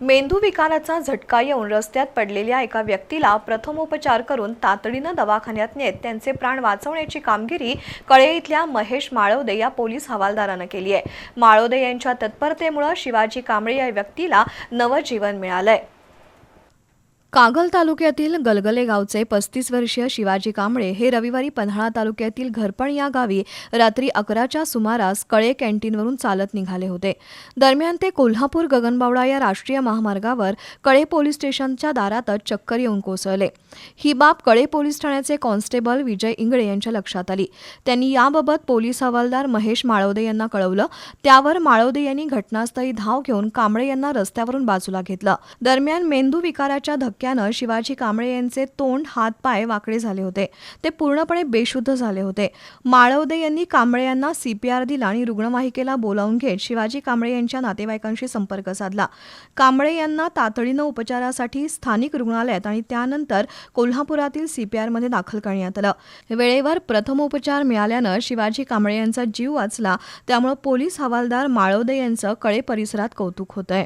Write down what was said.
मेंदू विकाराचा झटका येऊन रस्त्यात पडलेल्या एका व्यक्तीला प्रथमोपचार करून तातडीनं दवाखान्यात नेत त्यांचे प्राण वाचवण्याची कामगिरी कळे इथल्या महेश माळवदे या पोलीस हवालदारानं केली आहे. माळवदे यांच्या तत्परतेमुळे शिवाजी कांबळे या व्यक्तीला नवजीवन मिळालंय. कागल तालुक्यातील गलगले गावचे पस्तीस वर्षीय शिवाजी कांबळे हे रविवारी पन्हाळा तालुक्यातील घरपण या गावी रात्री अकराच्या सुमारास कळे कॅन्टीनवरून चालत निघाले होते. दरम्यान ते कोल्हापूर गगनबावडा या राष्ट्रीय महामार्गावर कळे पोलीस स्टेशनच्या दारातच चक्कर येऊन कोसळले. ही बाब कळे पोलीस ठाण्याचे कॉन्स्टेबल विजय इंगळे यांच्या लक्षात आली. त्यांनी याबाबत पोलीस हवालदार महेश माळवदे यांना कळवलं. त्यावर माळवदे यांनी घटनास्थळी धाव घेऊन कांबळे यांना रस्त्यावरून बाजूला घेतलं. दरम्यान मेंदू विकाराच्या धक्क्यानं शिवाजी कांबळे यांचे तोंड हात पाय वाकडे झाले होते. ते पूर्णपणे बेशुद्ध झाले होते. माळवदे यांनी कांबळे यांना सीपीआर दिला आणि रुग्णवाहिकेला बोलावून घेत शिवाजी कांबळे यांच्या नातेवाईकांशी संपर्क साधला. कांबळे यांना तातडीनं उपचारासाठी स्थानिक रुग्णालयात आणि त्यानंतर कोल्हापुरातील सीपीआरमध्ये दाखल करण्यात आलं. वेळेवर प्रथमोपचार मिळाल्यानं शिवाजी कांबळे यांचा जीव वाचला. त्यामुळे पोलीस हवालदार माळवदे यांचं कळे परिसरात कौतुक होतंय.